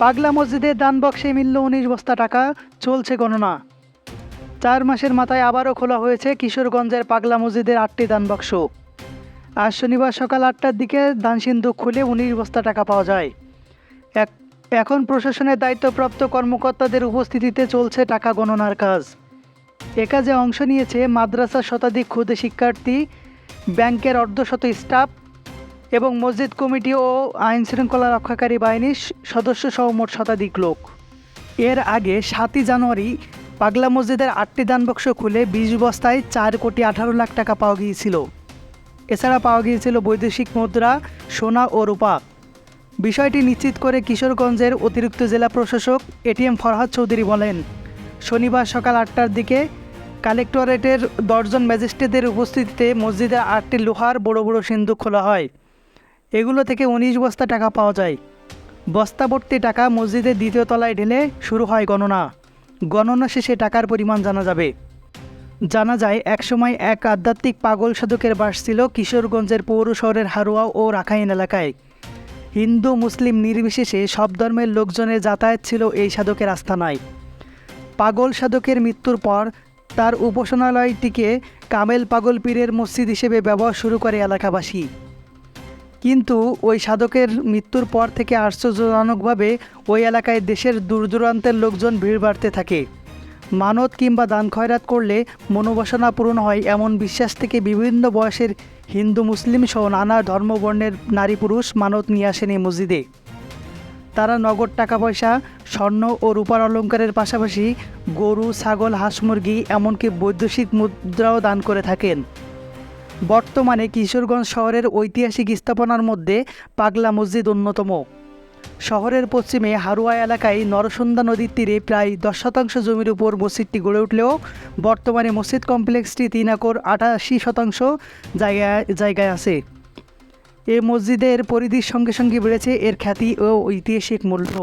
পাগলা মসজিদের দান বক্সে মিলল উনিশ বস্তা টাকা, চলছে গণনা। চার মাসের মাথায় আবারও খোলা হয়েছে কিশোরগঞ্জের পাগলা মসজিদের আটটি দান বাক্স। আজ শনিবার সকাল আটটার দিকে দান সিন্ধুক খুলে উনিশ বস্তা টাকা পাওয়া যায়। এক এখন প্রশাসনের দায়িত্বপ্রাপ্ত কর্মকর্তাদের উপস্থিতিতে চলছে টাকা গণনার কাজ। এ কাজে অংশ নিয়েছে মাদ্রাসার শতাধিক ক্ষুদে শিক্ষার্থী, ব্যাংকের অর্ধশত স্টাফ এবং মসজিদ কমিটি ও আইন শৃঙ্খলা রক্ষাকারী বাহিনীর সদস্য সহ মোট শতাধিক লোক। এর আগে সাতই জানুয়ারি পাগলা মসজিদের আটটি দানবক্স খুলে বিশ বস্তায় চার কোটি আঠারো লাখ টাকা পাওয়া গিয়েছিল। এছাড়া পাওয়া গিয়েছিল বৈদেশিক মুদ্রা, সোনা ও রূপা। বিষয়টি নিশ্চিত করে কিশোরগঞ্জের অতিরিক্ত জেলা প্রশাসক এটিএম ফরহাদ চৌধুরী বলেন, শনিবার সকাল আটটার দিকে কালেক্টরেটের দশজন ম্যাজিস্ট্রেটদের উপস্থিতিতে মসজিদে আটটি লোহার বড় বড় সিন্ধুক খোলা হয়। এগুলো থেকে উনিশ বস্তা টাকা পাওয়া যায়। বস্তাভর্তি টাকা মসজিদের দ্বিতীয় তলায় ঢেলে শুরু হয় গণনা। গণনা শেষে টাকার পরিমাণ জানা যাবে। জানা যায়, একসময় এক আধ্যাত্মিক পাগল সাধকের বাস ছিল কিশোরগঞ্জের পৌর শহরের হারুয়া ও রাখাইন এলাকায়। হিন্দু, মুসলিম নির্বিশেষে সব ধর্মের লোকজনের যাতায়াত ছিল এই সাধকের আস্থানায়। পাগল সাধকের মৃত্যুর পর তার উপাসনালয়টিকে কামেল পাগল পীরের মসজিদ হিসেবে ব্যবহার শুরু করে এলাকাবাসী। কিন্তু ওই সাধকের মৃত্যুর পর থেকে আশ্চর্যজনকভাবে ওই এলাকায় দেশের দূর দূরান্তের লোকজন ভিড় বাড়তে থাকে। মানত কিংবা দান খয়রাত করলে মনোবাসনা পূরণ হয় এমন বিশ্বাস থেকে বিভিন্ন বয়সের হিন্দু, মুসলিম সহ নানা ধর্মবর্ণের নারী পুরুষ মানত নিয়ে আসেন এই মসজিদে। তারা নগদ টাকা পয়সা স্বর্ণ ও রূপার অলঙ্কারের পাশাপাশি গরু, ছাগল, হাঁস মুরগি, এমনকি বৈদেশিক মুদ্রাও দান করে থাকেন। বর্তমানে কিশোরগঞ্জ শহরের ঐতিহাসিক স্থাপনার মধ্যে পাগলা মসজিদ অন্যতম। শহরের পশ্চিমে হারুয়া এলাকায় নরসুন্দা নদীর তীরে প্রায় দশ শতাংশ জমির উপর মসজিদটি গড়ে উঠলেও বর্তমানে মসজিদ কমপ্লেক্সটি তিন একর আটাশি শতাংশ জায়গায় জায়গায় আছে। এ মসজিদের পরিধির সঙ্গে সঙ্গে বেড়েছে এর খ্যাতি ও ঐতিহাসিক মূল্য।